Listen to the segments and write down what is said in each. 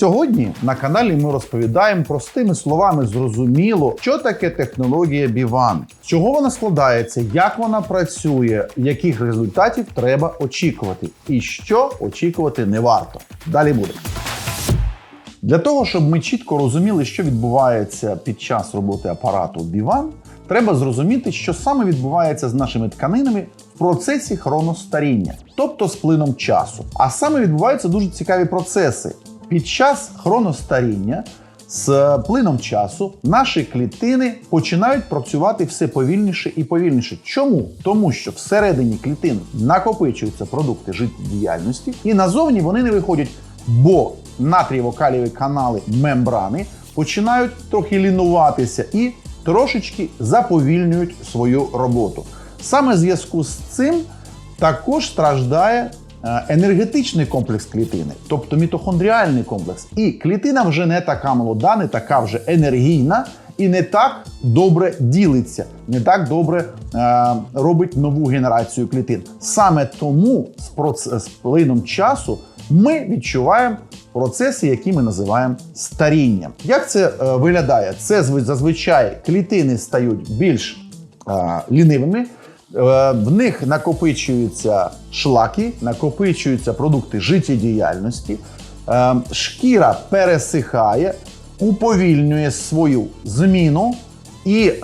Сьогодні на каналі ми розповідаємо простими словами зрозуміло, що таке технологія Біван, з чого вона складається, як вона працює, яких результатів треба очікувати, і що очікувати не варто. Далі буде. Для того, щоб ми чітко розуміли, що відбувається під час роботи апарату Біван, треба зрозуміти, що саме відбувається з нашими тканинами в процесі хроностаріння, тобто з плином часу. А саме відбуваються дуже цікаві процеси. Під час хроностаріння з плином часу наші клітини починають працювати все повільніше і повільніше. Чому? Тому що всередині клітин накопичуються продукти життєдіяльності, і назовні вони не виходять, бо натрієво-калієві канали мембрани починають трохи лінуватися і трошечки заповільнюють свою роботу. Саме в зв'язку з цим також страждає енергетичний комплекс клітини, тобто мітохондріальний комплекс. І клітина вже не така молода, не така вже енергійна і не так добре ділиться, не так добре е, робить нову генерацію клітин. Саме тому з, проц- з плином часу ми відчуваємо процеси, які ми називаємо старінням. Як це е, виглядає? Це зв- зазвичай клітини стають більш е, лінивими. Е, В них накопичуються шлаки, накопичуються продукти життєдіяльності, Е, шкіра пересихає, уповільнює свою зміну і е,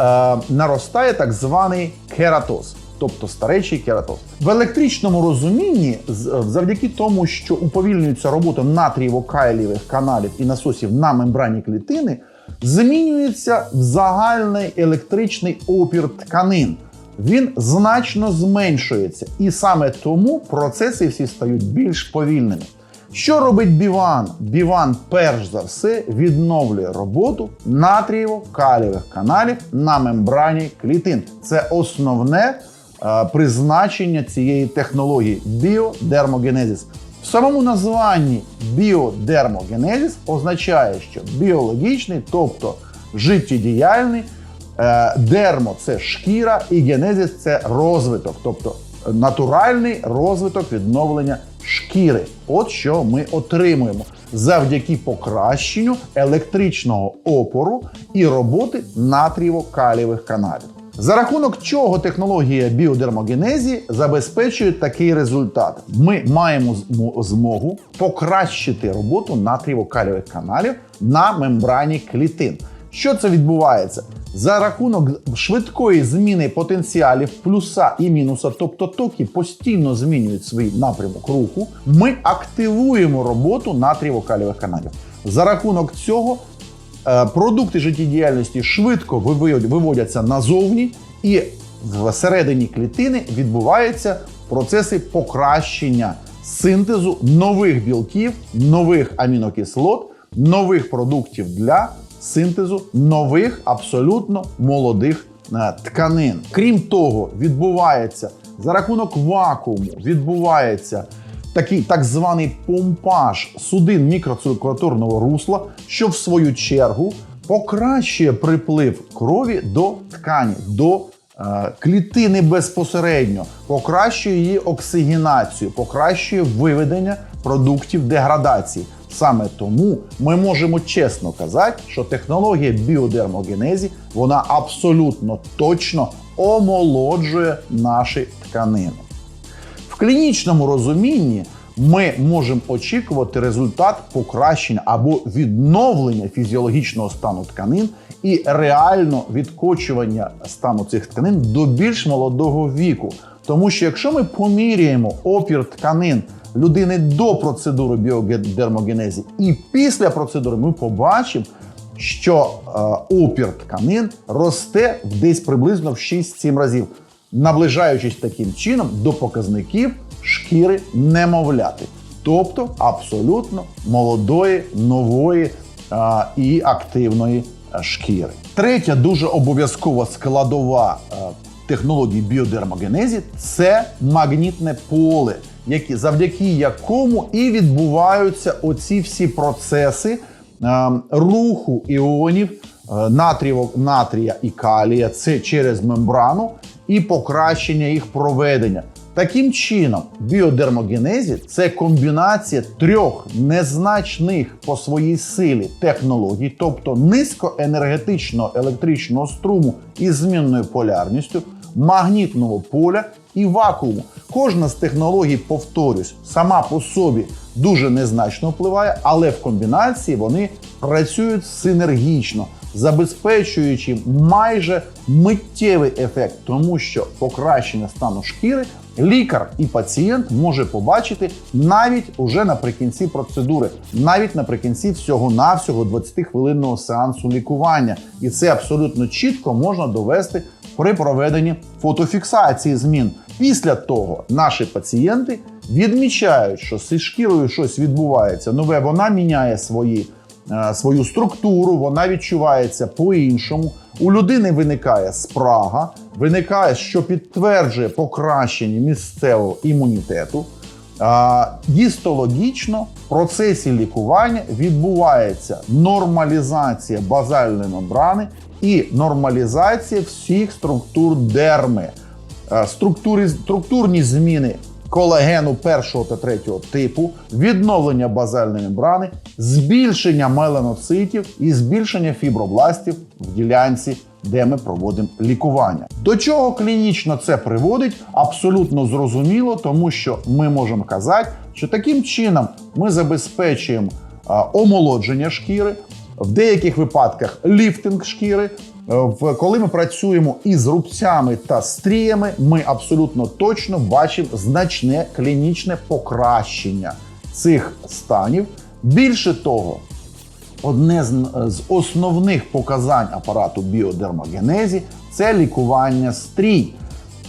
наростає так званий кератоз, тобто старечий кератоз. В електричному розумінні, завдяки тому, що уповільнюється робота натрієво-кайлівих каналів і насосів на мембрані клітини, змінюється в загальний електричний опір тканин. Він значно зменшується, і саме тому процеси всі стають більш повільними. Що робить Біван? Біван, перш за все, відновлює роботу натрієво-калієвих каналів на мембрані клітин. Це основне е, призначення цієї технології біодермогенезис. В самому названні біодермогенезис означає, що біологічний, тобто життєдіяльний, дермо це шкіра, і генезис це розвиток, тобто натуральний розвиток відновлення шкіри. От що ми отримуємо завдяки покращенню електричного опору і роботи натрієво-калієвих каналів. За рахунок чого технологія біодермогенезі забезпечує такий результат. Ми маємо змогу покращити роботу натрієво-калієвих каналів на мембрані клітин. Що це відбувається? За рахунок швидкої зміни потенціалів плюса і мінуса, тобто токи постійно змінюють свій напрямок руху, ми активуємо роботу натрієво-калієвих каналів. За рахунок цього е, продукти життєдіяльності швидко виводяться назовні, і всередині клітини відбуваються процеси покращення синтезу нових білків, нових амінокислот, нових продуктів для синтезу нових абсолютно молодих е, тканин. Крім того, відбувається за рахунок вакууму, відбувається такий так званий помпаж судин мікроциркуляторного русла, що в свою чергу покращує приплив крові до ткані, до е, клітини безпосередньо, покращує її оксигенацію, покращує виведення продуктів деградації. Саме тому ми можемо чесно казати, що технологія біодермогенезі вона абсолютно точно омолоджує наші тканини. В клінічному розумінні ми можемо очікувати результат покращення або відновлення фізіологічного стану тканин і реально відкочування стану цих тканин до більш молодого віку. Тому що якщо ми поміряємо опір тканин людини до процедури біодермогенезі і після процедури, ми побачимо, що е, опір тканин росте десь приблизно в 6-7 разів, наближаючись таким чином до показників шкіри немовляти, тобто абсолютно молодої, нової е, і активної е, шкіри. Третя дуже обов'язкова складова технології біодермогенезі це магнітне поле, які, завдяки якому і відбуваються оці всі процеси е, руху іонів е, натрієво- натрія і калія це через мембрану і покращення їх проведення. Таким чином, біодермогенезі це комбінація трьох незначних по своїй силі технологій, тобто низькоенергетичного електричного струму із змінною полярністю, магнітного поля і вакууму. Кожна з технологій, повторюсь, сама по собі дуже незначно впливає, але в комбінації вони працюють синергічно, забезпечуючи майже миттєвий ефект, тому що покращення стану шкіри лікар і пацієнт може побачити навіть уже наприкінці процедури, навіть наприкінці всього-навсього 20-хвилинного сеансу лікування. І це абсолютно чітко можна довести при проведенні фотофіксації змін. Після того наші пацієнти відмічають, що зі шкірою щось відбувається нове, вона міняє свої, е, свою структуру, вона відчувається по-іншому. У людини виникає спрага, виникає, що підтверджує покращення місцевого імунітету. Гістологічно в процесі лікування відбувається нормалізація базальної мембрани і нормалізація всіх структур дерми. Е, Структури, структурні зміни колагену першого та третього типу, відновлення базальної мембрани, збільшення меланоцитів і збільшення фібробластів в ділянці, де ми проводимо лікування. До чого клінічно це приводить, абсолютно зрозуміло, тому що ми можемо казати, що таким чином ми забезпечуємо а, омолодження шкіри, в деяких випадках ліфтинг шкіри. Е, коли ми працюємо із рубцями та стріями, ми абсолютно точно бачимо значне клінічне покращення цих станів. Більше того, одне з основних показань апарату біодермогенезі це лікування стрій.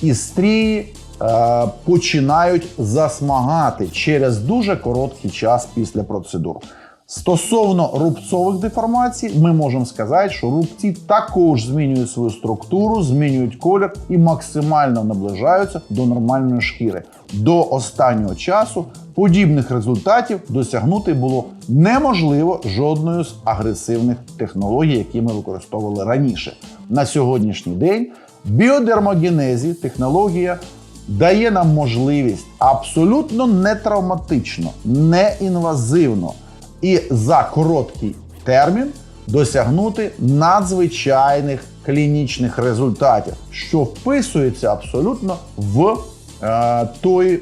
І стрії е, починають засмагати через дуже короткий час після процедур. Стосовно рубцових деформацій, ми можемо сказати, що рубці також змінюють свою структуру, змінюють колір і максимально наближаються до нормальної шкіри. До останнього часу подібних результатів досягнути було неможливо жодною з агресивних технологій, які ми використовували раніше. На сьогоднішній день біодермогенезі технологія дає нам можливість абсолютно нетравматично, неінвазивно і за короткий термін досягнути надзвичайних клінічних результатів, що вписується абсолютно в е, той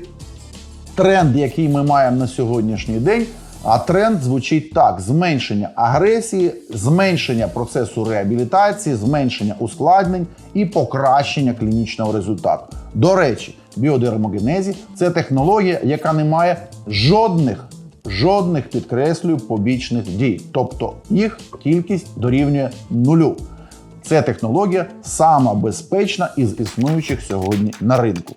тренд, який ми маємо на сьогоднішній день. А тренд звучить так: зменшення агресії, зменшення процесу реабілітації, зменшення ускладнень і покращення клінічного результату. До речі, біодермогенезі це технологія, яка не має жодних жодних підкреслюю побічних дій, тобто їх кількість дорівнює нулю. Це технологія сама безпечна із існуючих сьогодні на ринку.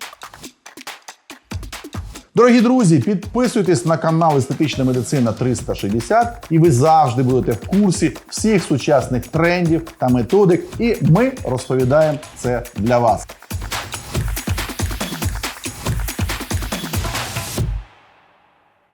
Дорогі друзі, підписуйтесь на канал Естетична медицина 360, і ви завжди будете в курсі всіх сучасних трендів та методик. І ми розповідаємо це для вас.